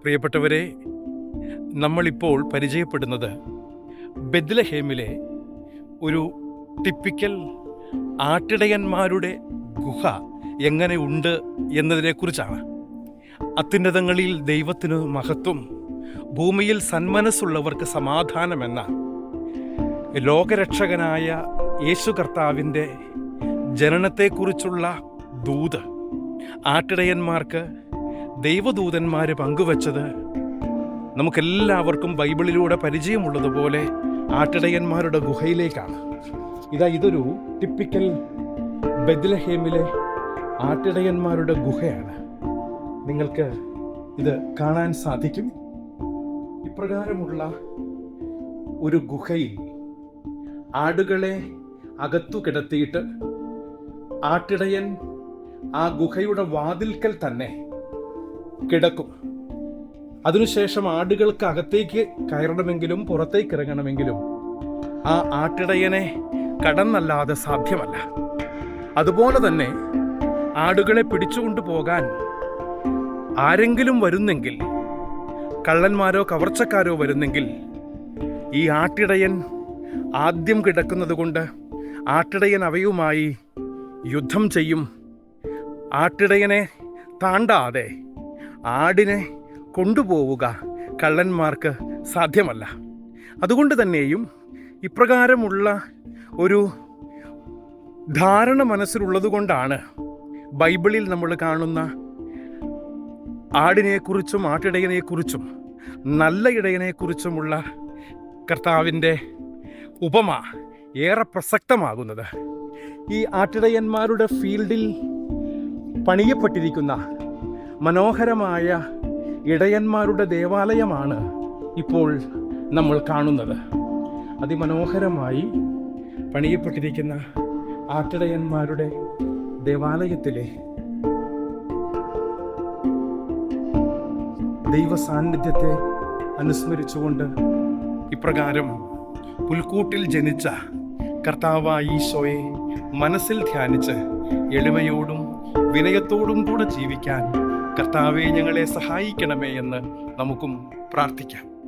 പ്രിയപ്പെട്ടവരെ നമ്മളിപ്പോൾ പരിചയപ്പെടുന്നത് ബെദ്ലഹേമിലെ ഒരു ടിപ്പിക്കൽ ആട്ടിടയന്മാരുടെ ഗുഹ എങ്ങനെ ഉണ്ട് എന്നതിനെക്കുറിച്ചാണ്. അത്യുന്നതങ്ങളിൽ ദൈവത്തിന് മഹത്വം ഭൂമിയിൽ സന്മനസ്സുള്ളവർക്ക് സമാധാനമെന്ന ലോകരക്ഷകനായ യേശു കർത്താവിന്റെ ജനനത്തെക്കുറിച്ചുള്ള ദൂത് ആട്ടിടയന്മാർക്ക് ദൈവദൂതന്മാർ പങ്കുവച്ചത് നമുക്കെല്ലാവർക്കും ബൈബിളിലൂടെ പരിചയമുള്ളതുപോലെ ആട്ടിടയന്മാരുടെ ഗുഹയിലേക്കാണ്. ഇതാ ഇതൊരു ടിപ്പിക്കൽ ബദ്ലഹേമിലെ ആട്ടിടയന്മാരുടെ ഗുഹയാണ്. നിങ്ങൾക്ക് ഇത് കാണാൻ സാധിക്കും. ഇപ്രകാരമുള്ള ഒരു ഗുഹയിൽ ആടുകളെ അകത്തു കിടത്തിയിട്ട് ആട്ടിടയൻ ആ ഗുഹയുടെ വാതിൽക്കൽ തന്നെ കിടക്കും. അതിനുശേഷം ആടുകൾക്ക് അകത്തേക്ക് കയറണമെങ്കിലും പുറത്തേക്ക് ഇറങ്ങണമെങ്കിലും ആ ആട്ടിടയനെ കടന്നല്ലാതെ സാധ്യമല്ല. അതുപോലെ തന്നെ ആടുകളെ പിടിച്ചുകൊണ്ടു പോകാൻ ആരെങ്കിലും വരുന്നെങ്കിൽ കള്ളന്മാരോ കവർച്ചക്കാരോ വരുന്നെങ്കിൽ ഈ ആട്ടിടയൻ ആദ്യം കിടക്കുന്നത് കൊണ്ട് ആട്ടിടയൻ അവയുമായി യുദ്ധം ചെയ്യും. ആട്ടിടയനെ താണ്ടാതെ ആടിനെ കൊണ്ടുപോവുക കള്ളന്മാർക്ക് സാധ്യമല്ല. അതുകൊണ്ട് തന്നെയും ഇപ്രകാരമുള്ള ഒരു ധാരണ മനസ്സിലുള്ളത് കൊണ്ടാണ് ബൈബിളിൽ നമ്മൾ കാണുന്ന ആടിനെക്കുറിച്ചും ആട്ടിടയനെക്കുറിച്ചും നല്ല ഇടയനെക്കുറിച്ചുമുള്ള കർത്താവിന്റെ ഉപമ ഏറെ പ്രസക്തമാകുന്നത്. ഈ ആട്ടിടയന്മാരുടെ ഫീൽഡിൽ പണിയപ്പെട്ടിരിക്കുന്ന മനോഹരമായ ഇടയന്മാരുടെ ദേവാലയമാണ് ഇപ്പോൾ നമ്മൾ കാണുന്നത്. അതിമനോഹരമായി പണിയപ്പെട്ടിരിക്കുന്ന ആട്ടിടയന്മാരുടെ ദേവാലയത്തിലെ ദൈവ സാന്നിധ്യത്തെ അനുസ്മരിച്ചുകൊണ്ട് ഇപ്രകാരം പുൽക്കൂട്ടിൽ ജനിച്ച കർത്താവായ ഈശോയെ മനസ്സിൽ ധ്യാനിച്ച് എളിമയോടും വിനയത്തോടും കൂടെ ജീവിക്കാൻ കർത്താവെ ഞങ്ങളെ സഹായിക്കണമേ എന്ന് നമുക്കും പ്രാർത്ഥിക്കാം.